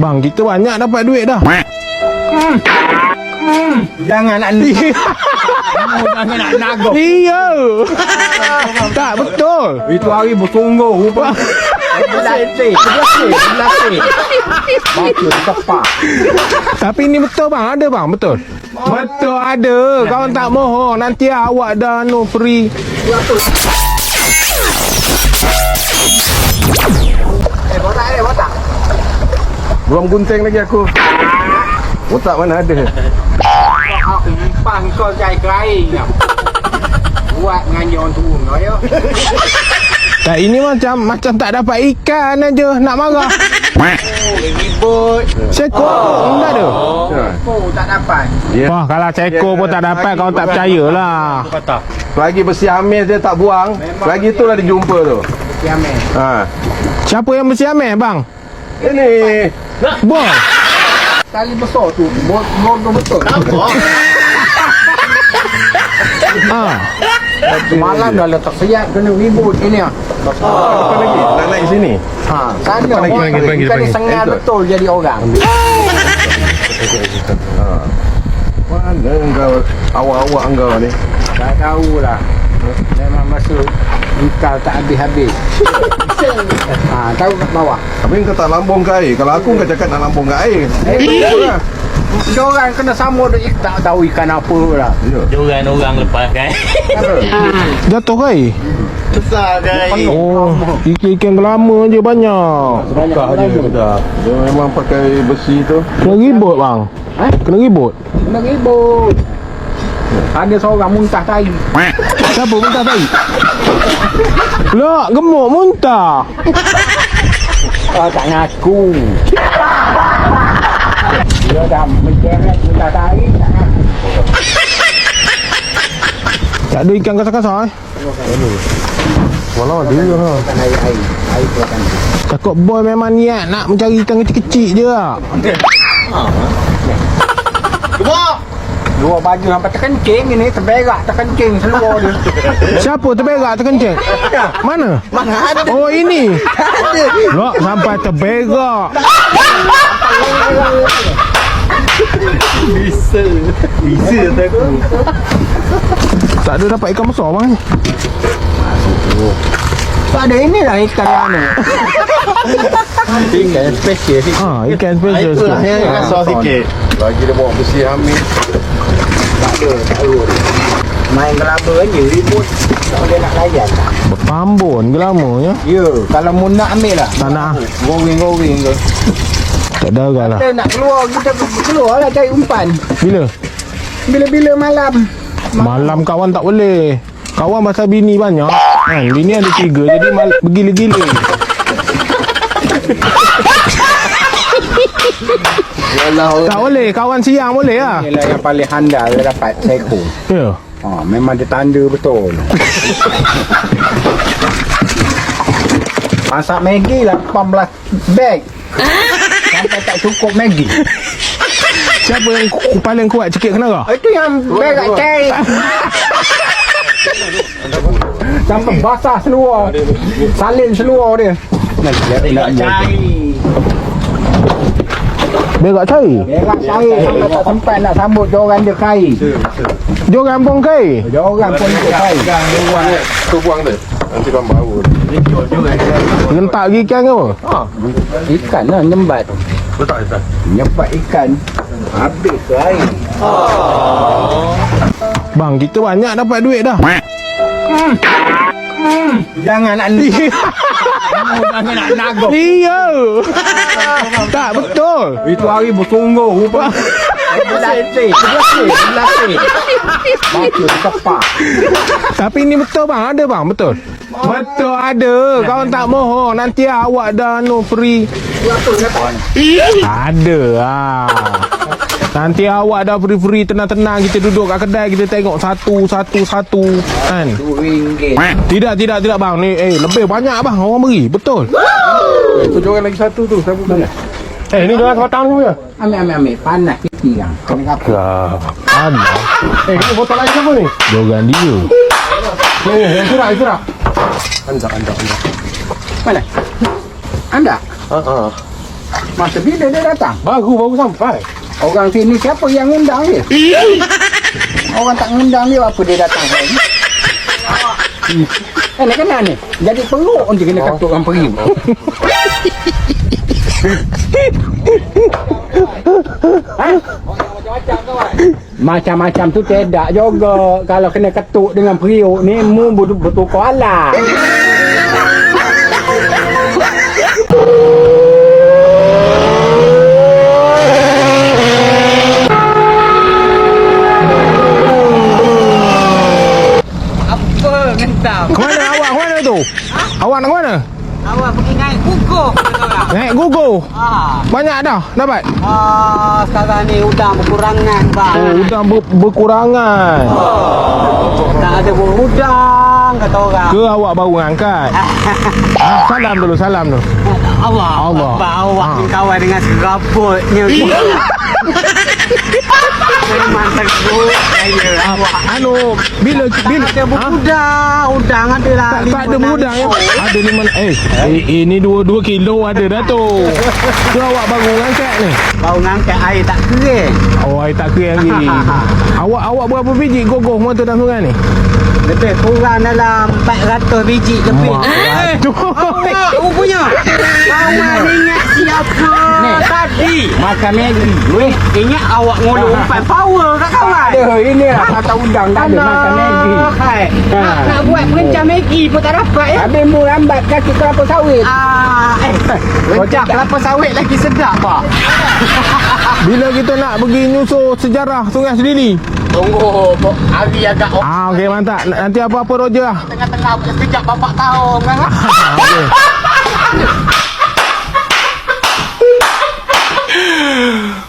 Bang, kita banyak dapat duit dah. Jangan nak Jangan nak nagok Iya. tak betul. Itu hari bersungguh Rupa Belasih Belasih Belasih Baca tepat Tapi ni betul bang, ada bang, betul. Betul ada. Kau tak mohon. Nanti awak dah no free. Belum gunting lagi aku. Otak mana ada? Pang kau jai kerai Buat dengan orang turun kau ya Tak ini macam macam tak dapat ikan aja nak marah. Ribut Seko oh. enggak ada. Oh tak dapat Ya. Wah, kalau seko pun tak dapat kau tak percayalah. Lagi besi amis dia tak buang. Lagi itulah dia jumpa tu. Kiamat Ha. Siapa yang mesti amel bang? Ini. Bang. Tali besar tu Bodoh betul Ah. Malam dah letak siap Kena ribut ini ah. Apa lagi? Nak naik sini. Ha, sana lagi, orang lagi, lagi, bukan lagi. sengal Betul. jadi orang. Ha. Mana kau awak-awak kau ni? Tak tahulah. Memang masuk Bikal tak habis-habis. ha, tahu kat bawah. Tapi kau tak lambung ke air. Kalau aku kau cakap nak lambung ke air. Eh, betul lah. Dia orang kena sama dia tak tahu ikan apa lah. Ya. Diorang orang lepas kan Jatuh kai. Besar kan Oh, ikan-ikan gelama je banyak. Buka je dah. Dia memang pakai besi tu. Kena ribut bang. Eh? Kena ribut. Kena ribut. Ada seorang muntah tadi. Siapa muntah tadi? Lah, gemuk muntah. Oh, tak ngaku. Dia dah menceret muntah tadi. Tak ngaku. Tak ada ikan kasar-kasar eh. Walau dia lah. Cakap boy memang niat nak mencari ikan kecil-kecil je lah. Dua baju sampai terkencing ini terberak terkencing seluar dia. Siapa terberak terkencing? Mana? Mana ada? Oh ini. Lah sampai terberak. Bisa tak aku Tak ada dapat ikan besar bang. Tak ada ini lah ikan yang anu. Ikan spesial. Ha, ikan special sikit. Itulah yang kasar sikit Lagi dia bawa besi amis. Ada, ada. Main gelaba je ribut. Tak boleh nak layan. Berpambun ke lama ya? Ya, kalau mu nak ambil lah. Tak nak. Goreng-goreng ke. Tak darah lah. Kita nak keluar, kita keluar lah cari umpan. Bila? Bila-bila malam. Malam kawan tak boleh. Kawan pasal bini banyak. Kan, bini ada tiga. Jadi mal- bergila-gila. Tak boleh. Kawan siang boleh lah. Inilah yang paling handal dia dapat seko. Ya. Ha, memang dia tanda betul. Masak Maggi lah 18 beg. Sampai tak cukup Maggi. Siapa yang ku- paling kuat cekik kenara? Itu yang beg kat cari. Sampai basah seluar. Salin seluar dia. Nak nak nak Cari Berak cari. Berak saya sampai tak sempat nak sambut joran dia kai. Joran pun kai. Joran pun dia kai. Tu buang tu. Nanti kau bau. Rentak lagi ikan ke apa? Ikan lah nyembat. Betul tak? Nyembat ikan. Habis ke air. Bang, kita banyak dapat duit dah. Jangan nak Jangan nak nagok. Iya. tak betul. Itu hari bersungguh rupa. Belasih. Belasih. Belasih. Baca tepat. Tapi ni betul bang, ada bang, betul. Betul ada. Kau tak mohon. Nanti awak dah no free. Ada ah. Nanti awak dah free-free tenang-tenang kita duduk kat kedai kita tengok satu satu satu kan. RM2. Tidak tidak tidak bang ni eh lebih banyak bang orang beri betul. Tu joran lagi satu tu. Siapa punya? Eh ni jangan batang ni punya. Ambil, ambil, ambil. Panas sikit kan. Kena kapal. Ada. Eh, ini botol lain siapa ni? Jogan dia. Ni, yang surat, yang surat. Mana? Anda? Ha, ha. Masa bila dia datang? Baru baru sampai. Orang sini siapa yang undang dia? Orang tak undang dia apa dia datang lagi? Eh, nak kena ni. Jadi peruk je kena katuk orang pergi. Macam-macam tu tidak juga Kalau kena ketuk dengan periuk ni Mu betul betul Naik gugur. Ah, Banyak dah dapat. ah, sekarang ni udang berkurangan bang. Oh, udang ber, berkurangan. Tak ada udang kata orang. Ke awak baru ngangkat? ah, salam dulu, salam dulu. Allah, Allah. Abang awak ni kawan dengan serabutnya. Memang tegur saya awak. Anu, bila bila Ada ha? berudang, udang ada lah. tak, tak ada berudang ya. Ada lima eh, eh ini dua dua kilo ada dah tu. Tu awak baru ngangkat ni. Bau ngangkat air tak kering. Oh, air tak kering lagi. awak awak berapa biji gogoh motor dalam sungai ni? Lebih kurang dalam 400 biji lebih. Mak, aduh. Awak rupanya. Awak ingat siapa tadi? Makan Maggi. Weh, ingat awak ngulu umpan power kat kawan. Ada ini lah kata udang tak ada makan lagi. Hai. Ha. Nak, nak buat perencam Maggi pun tak dapat ya. Habis mu lambat kaki kelapa sawit. Ah, eh, perencam kelapa sawit lagi sedap pak. Bila kita nak pergi nyusul sejarah Sungai Sedili? Tunggu, hari agak Ah, okey mantap. Nanti apa-apa Roger Tengah-tengah boleh pijak bapak tahu Okey